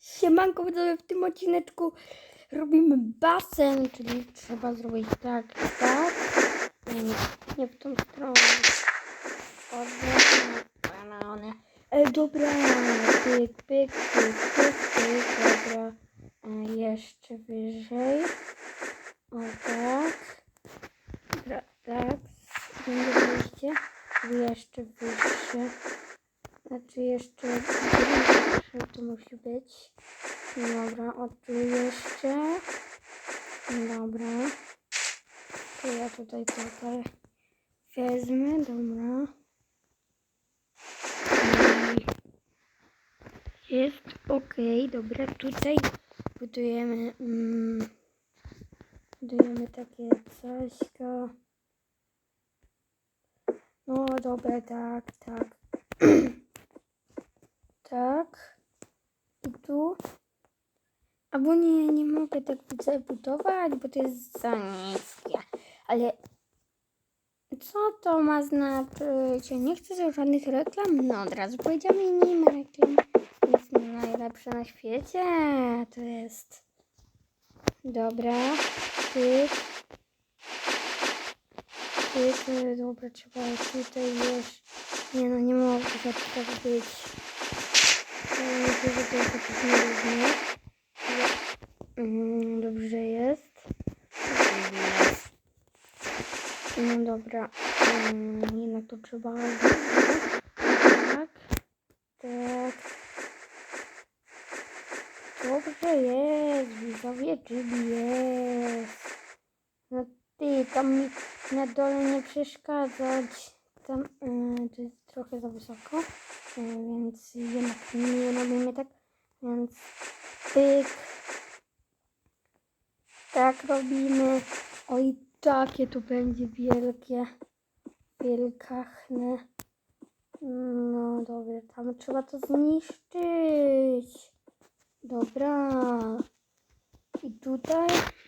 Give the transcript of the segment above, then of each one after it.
Siemanko, widzowie, w tym odcineczku robimy basen, czyli trzeba zrobić tak, tak. Nie, nie, nie w tą stronę. Odwrotnie. Dobra, pyk, pyk, pyk, pyk, pyk, dobra. E, jeszcze wyżej. O tak. Dobra, tak. Będzie wyjście. Jeszcze wyższe. Znaczy jeszcze musi być. Dobra, o tu jeszcze. Dobra. To ja tutaj tutaj wezmę, dobra. Jest ok, dobra, tutaj budujemy, mm, budujemy takie cośko. No dobra, tak, tak. tak. I tu. Albo nie, nie mogę tak zabudować, bo to jest za niskie. Ale co to ma znaczyć? Ja nie chcę żadnych reklam. No od razu powiedziałem, nie ma reklam. Jest najlepsze na świecie. To jest. Dobra. Tyk. e, Dobra, trzeba tutaj już. Nie no, nie mogę tak być. Nie wiem, że to jest jakieś nierówne. Mm, Dobrze jest. No dobra. Mm, Jednak to trzeba. Tak. Tak. Dobrze jest. Widzowie, czyli jest. No ty, tam mi na dole nie przeszkadzać. Tam to jest trochę za wysoko. Y, więc jednak nie robimy tak. Więc pyk. Tak robimy. Oj, takie to będzie wielkie. Wielkachne. No dobra, tam trzeba to zniszczyć. Dobra. I tutaj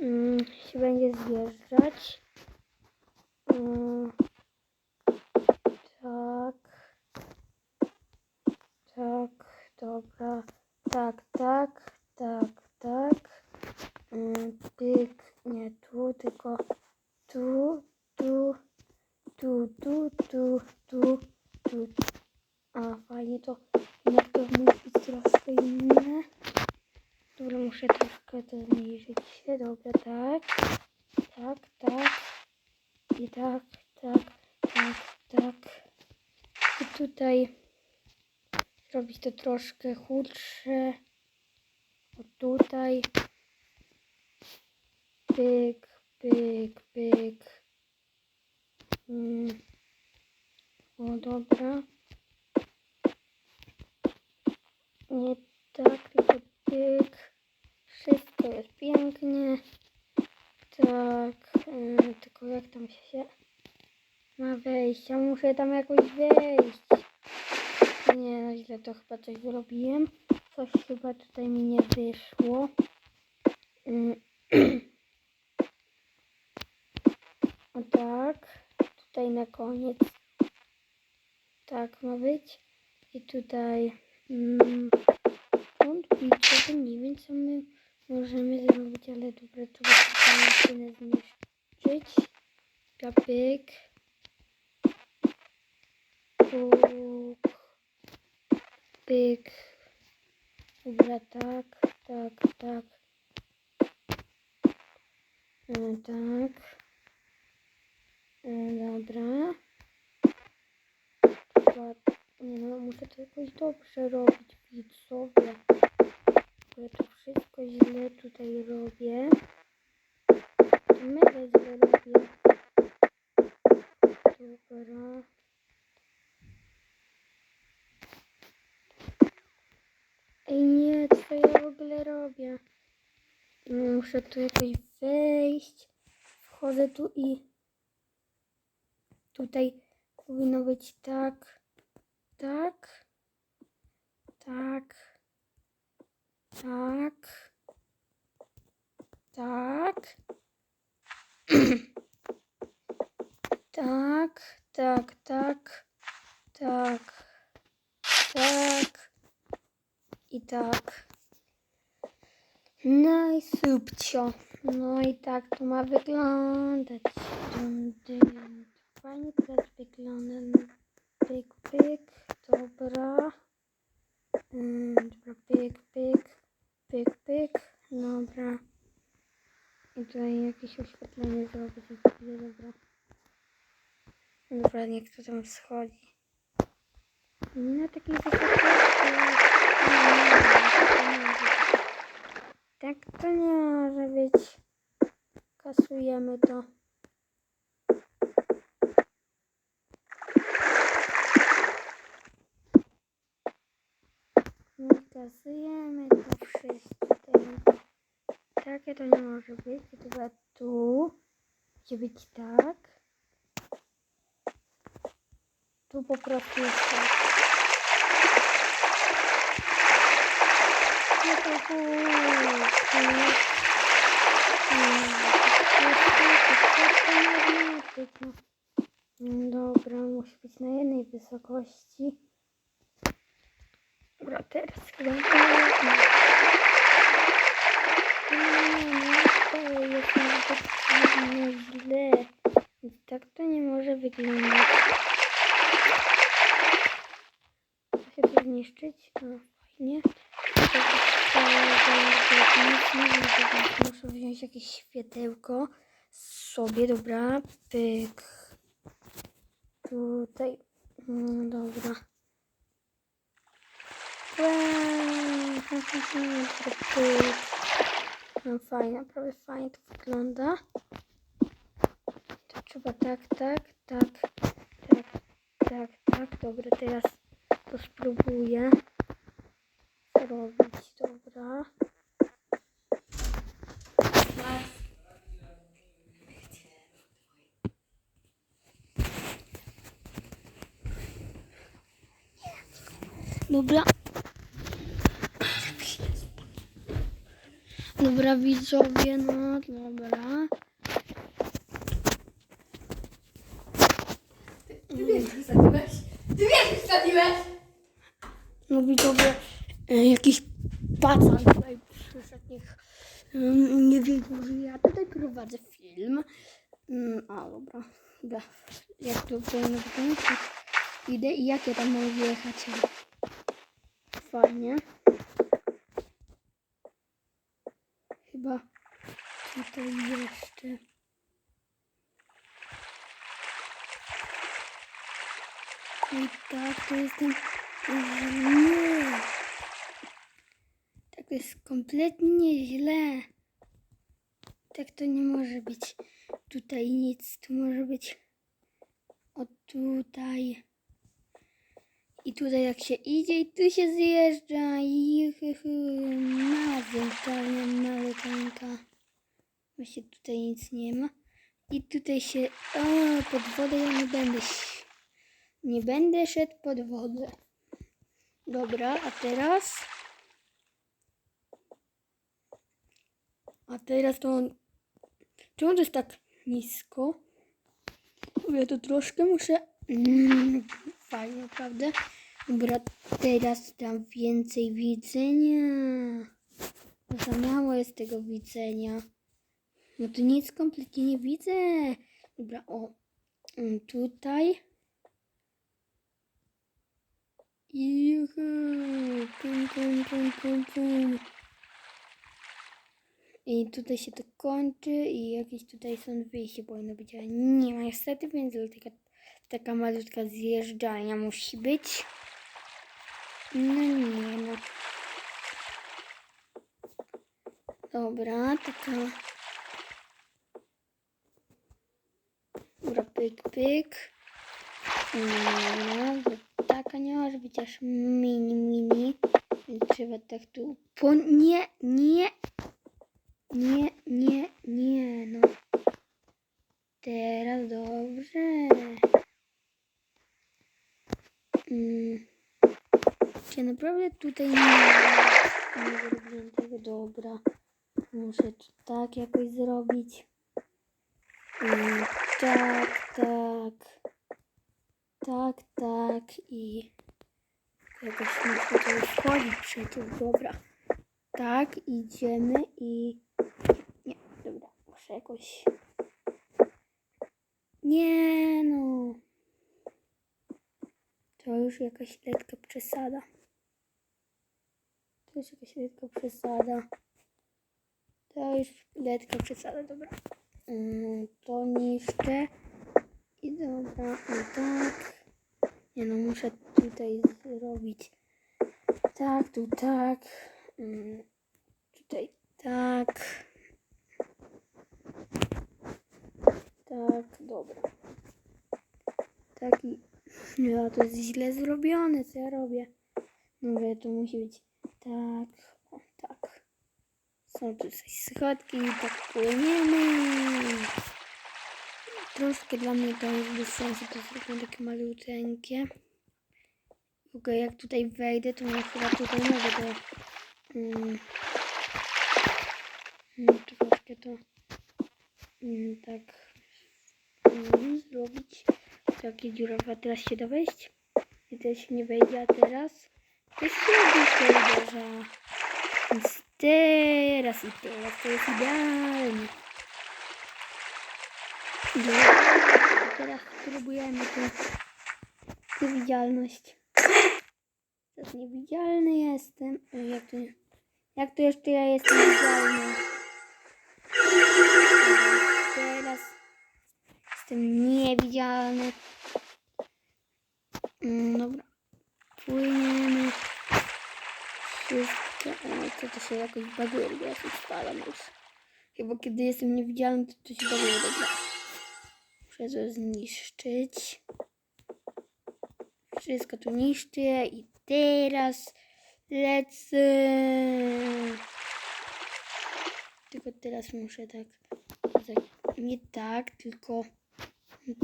mm, się będzie zjeżdżać. Mm, tak. Tak, dobra. Tak, tak, tak, tak. Mm, Pyk, nie tu, tylko tu, tu, tu, tu, tu, tu, tu. A, fajnie to, jak to musi być troszkę inne. Dobra, muszę troszkę to zmniejszyć się. Dobra, tak, tak, tak. I tak, tak, tak, tak. I tutaj zrobić to troszkę chudsze. O tutaj. Pyk, pyk, pyk. Mm. O, dobra. Nie tak, tylko pyk. Wszystko jest pięknie. Tak, mm, tylko jak tam się ma wejść? Ja muszę tam jakoś wejść. Nie, no źle to chyba coś zrobiłem. Coś chyba tutaj mi nie wyszło. Mm. O tak. Tutaj na koniec. Tak ma być. I tutaj mm, wątpliwie, nie wiem co my możemy zrobić, ale dobra, to tyle zniszczyć. Kapyk. Puk. Pyk. Dobra, tak, tak, tak. E, tak. E, dobra. Chyba, nie no, muszę to jakoś dobrze robić, widzowie. Ja to wszystko źle tutaj robię. Mega źle robię. Dobra. Ej nie, co ja w ogóle robię? Muszę tu jakoś wejść. Wchodzę tu i tutaj powinno być tak, tak, tak, tak, tak, tak, tak, tak, tak, tak i tak. No i subcio. No i tak to ma wyglądać. Fajnie teraz wygląda. No, pyk, pyk. Dobra. Mm, dobra, pyk, pyk. Pyk, pyk. Dobra. I tutaj jakieś oświetlenie zrobić. Dobra. Dobra, niech to tam schodzi. Nie na takiej wysokości. Tak to nie może być. Kasujemy to. No i kasujemy to wszystko. Takie to nie może być. Chyba tu. Musi być tak. Tu po prostu jest tak. No to tu. Tu. Dobra, musi być na jednej wysokości. Dobra, teraz źle. Tak to nie może wyglądać. Da się to zniszczyć? No fajnie. Więc muszę wziąć jakieś światełko sobie, dobra, pyk. Tutaj, mm, dobra. Wow, pyk. No fajnie, prawie fajnie to wygląda. To trzeba tak, tak, tak, tak, tak, tak. Dobra, teraz to spróbuję zrobić. Dobra. Dobra. Dobra, widzowie, no dobra. Ty wiesz, że wsadziłeś? Ty wiesz, że wsadziłeś? No widzowie, e, jakiś pacan tutaj przyszedł, niech mm, nie wiedział, że ja tutaj prowadzę film. Mm, a dobra, dobra. jak to powinno wyglądać? Idę i jak ja tam mogę wjechać? Fajnie. Chyba tutaj jeszcze. I tak, to jest ten... Nie! Tak jest kompletnie źle. Tak to nie może być. Tutaj nic, tu może być o tutaj. I tutaj jak się idzie i tu się zjeżdża i mała zjeżdżalnia, maleńka. Właśnie tutaj nic nie ma. I tutaj się... O, pod wodę ja nie będę... Nie będę szedł pod wodę. Dobra, a teraz... A teraz to... Czemu to jest tak nisko? Ja to troszkę muszę... Mm, fajnie, prawda? Dobra, teraz tam więcej widzenia. Za mało jest tego widzenia. No to nic kompletnie nie widzę. Dobra, o. mm, Tutaj. Juhu. Pum, pum, pum, pum, pum. I tutaj się to kończy i jakieś tutaj są wyjście powinno być, ale nie ma niestety, więc dlatego taka malutka zjeżdżalnia musi być. No nie no. Dobra, taka... Dobra, pyk, pyk. No, bo taka nie może być aż mini, mini. Trzeba tak tu... Po... Nie, nie, nie, nie, nie, no. Teraz dobrze. Mm. Czy naprawdę tutaj nie nie zrobiłem tego dobra. Muszę tak jakoś zrobić. Tak, tak. Tak, tak i jakoś muszę to wchodzić przecież, dobra. tak, idziemy i... Nie, dobra, muszę jakoś... Nie no. To już jakaś lekka przesada. To jest jakaś lekka przesada. To już lekka przesada, dobra. Mm, to niszczę. I dobra, i tak. Nie no, muszę tutaj zrobić tak, tu tak. Mm, tutaj tak. Tak, dobra. Taki. Ja, to jest źle zrobione, co ja robię. Mówię, to musi być tak, o, tak. Są tutaj schodki, tak płyniemy. Troszkę dla mnie to jest bez sensu, to zrobię takie maluteńkie. W ogóle jak tutaj wejdę, to ja chyba tutaj mogę to mm, troszkę to mm, tak mm, zrobić. Takie dziurawe, a teraz się da wejść. I się nie wejdzie, a teraz to się się uderza. Więc teraz i teraz to jest idealnie. Teraz spróbujemy tu niewidzialność. Teraz niewidzialny jestem. Jak to, jak to jeszcze ja jestem widzialny? Teraz jestem niewidzialny. Mm, Dobra. Płyniemy. Wszystko. O, co to się jakoś baguje, bo ja się spalam już. Chyba kiedy jestem niewidzialny, to, to się baguje dobra. Muszę to zniszczyć. Wszystko tu niszczę i teraz lecę. Tylko teraz muszę tak, tak nie tak, tylko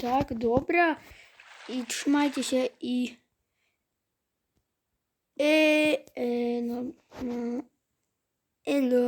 tak, dobra. I trzymajcie się i e, e, no, no, elo.